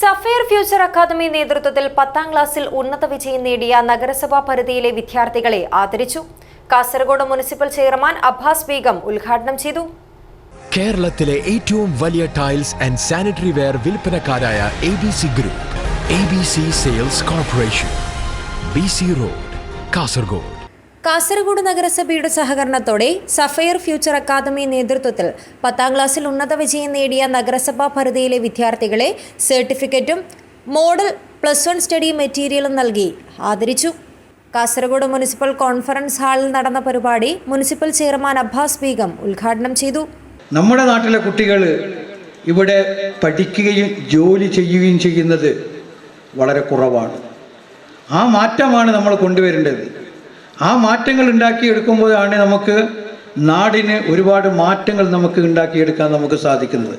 Sapphire future academy നേതൃത്വത്തിൽ പത്താം ക്ലാസ്സിൽ ഉന്നത വിജയം നേടിയ നഗരസഭാ പരിധിയിലെ വിദ്യാർത്ഥികളെ ആദരിച്ചു. കാസർഗോഡ് മുനിസിപ്പൽ ചെയർമാൻ അബ്ബാസ് ബീഗം ഉദ്ഘാടനം ചെയ്തു. കേരളത്തിലെ ഏറ്റവും വലിയ tiles and sanitary ware വിൽപ്പനക്കാരായ A B C group A B C sales corporation B C road Kasaragod. Kasaragod നഗരസഭയുടെ സഹകരണത്തോടെ സഫയർ ഫ്യൂച്ചർ അക്കാദമി നേതൃത്വത്തിൽ പത്താം ക്ലാസ്സിൽ ഉന്നത വിജയം നേടിയ നഗരസഭാ പരിധിയിലെ വിദ്യാർത്ഥികളെ സർട്ടിഫിക്കറ്റും മോഡൽ പ്ലസ് വൺ സ്റ്റഡി മെറ്റീരിയലും നൽകി. ആദരിച്ചു. കാസർഗോഡ് മുനിസിപ്പൽ കോൺഫറൻസ് ഹാളിൽ നടന്ന പരിപാടി മുനിസിപ്പൽ ചെയർമാൻ അബ്ബാസ് ബീഗം ഉദ്ഘാടനം ചെയ്തു. നമ്മുടെ നാട്ടിലെ കുട്ടികൾ ഇവിടെ പഠിക്കുകയും ജോലി ചെയ്യുകയും ചെയ്യുന്നത് വളരെ കുറവാണ്. ആ മാറ്റമാണ് നമ്മൾ കൊണ്ടുവരേണ്ടത്. ആ മാറ്റങ്ങൾ ഉണ്ടാക്കിയെടുക്കുമ്പോഴാണ് നമുക്ക് നാടിന് ഒരുപാട് മാറ്റങ്ങൾ നമുക്ക് ഉണ്ടാക്കിയെടുക്കാൻ നമുക്ക് സാധിക്കുന്നത്.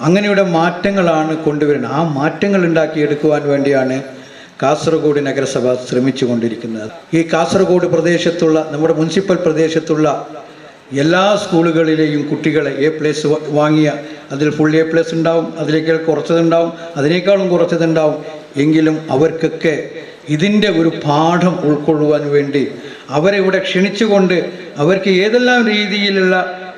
അങ്ങനെയുള്ള മാറ്റങ്ങളാണ് കൊണ്ടുവരുന്നത്. ആ മാറ്റങ്ങൾ ഉണ്ടാക്കിയെടുക്കുവാൻ വേണ്ടിയാണ് കാസർഗോഡ് നഗരസഭ ശ്രമിച്ചു കൊണ്ടിരിക്കുന്നത് ഈ കാസർഗോഡ് പ്രദേശത്തുള്ള നമ്മുടെ മുനിസിപ്പൽ പ്രദേശത്തുള്ള എല്ലാ സ്കൂളുകളിലെയും കുട്ടികളെ എ പ്ലസ് വാങ്ങിയ അതിൽ ഫുൾ എ പ്ലസ് ഉണ്ടാവും അതിലേക്കാൾ കുറച്ചതുണ്ടാവും അതിനേക്കാളും കുറച്ചതുണ്ടാവും. എങ്കിലും അവർക്കൊക്കെ ഇതിന്റെ ഒരു പാഠം ഉൾക്കൊള്ളുവാൻ വേണ്ടി അവരെ ഇവിടെ ക്ഷണിച്ചുകൊണ്ട് അവർക്ക് ഏതെല്ലാം രീതിയിലുള്ള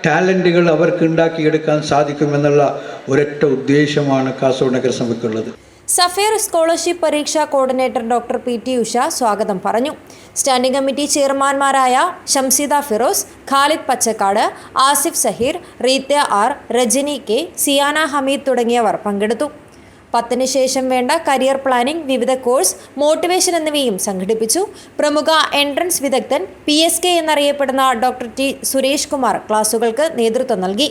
ടാലന്റുകൾ അവർക്ക് ഉണ്ടാക്കിയെടുക്കാൻ സാധിക്കുമെന്നുള്ള ഒരൊറ്റ ഉദ്ദേശമാണ് കാസർഗോഡ് നഗരസഭയ്ക്കുള്ളത്. സഫയർ സ്കോളർഷിപ്പ് പരീക്ഷാ coordinator doctor P T Usha സ്വാഗതം പറഞ്ഞു. സ്റ്റാൻഡിംഗ് കമ്മിറ്റി ചെയർമാൻമാരായ ഷംസിദ ഫിറോസ് ഖാലിദ് പച്ചക്കാട് ആസിഫ് സഹീർ റീത്യ ആർ രജനി കെ സിയാന ഹമീദ് തുടങ്ങിയവർ പങ്കെടുത്തു. പത്തിന് ശേഷം വേണ്ട കരിയർ പ്ലാനിംഗ് വിവിധ കോഴ്സ് മോട്ടിവേഷൻ എന്നിവയും സംഘടിപ്പിച്ചു. പ്രമുഖ എൻട്രൻസ് വിദഗ്ധൻ പി എസ് കെ എന്നറിയപ്പെടുന്ന ഡോക്ടർ ടി സുരേഷ് കുമാർ ക്ലാസുകൾക്ക് നേതൃത്വം നൽകി.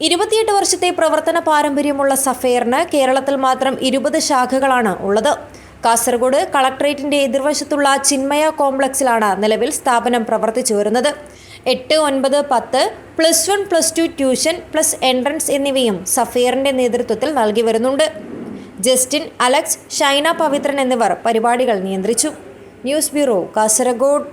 ഇരുപത്തിയെട്ട് വർഷത്തെ പ്രവർത്തന പാരമ്പര്യമുള്ള സഫയറിന് കേരളത്തിൽ മാത്രം ഇരുപത് ശാഖകളാണ് ഉള്ളത്. കാസർഗോഡ് കളക്ട്രേറ്റിന്റെ എതിർവശത്തുള്ള ചിന്മയ കോംപ്ലക്സിലാണ് നിലവിൽ സ്ഥാപനം പ്രവർത്തിച്ചു വരുന്നത്. എട്ട് ഒൻപത് പത്ത് plus one plus two tuition plus entrance എന്നിവയും സഫയറിന്റെ നേതൃത്വത്തിൽ നൽകി വരുന്നുണ്ട്. ജസ്റ്റിൻ അലക്സ് ഷൈന പവിത്രൻ എന്നിവർ പരിപാടികൾ നിയന്ത്രിച്ചു. News bureau Kasaragod.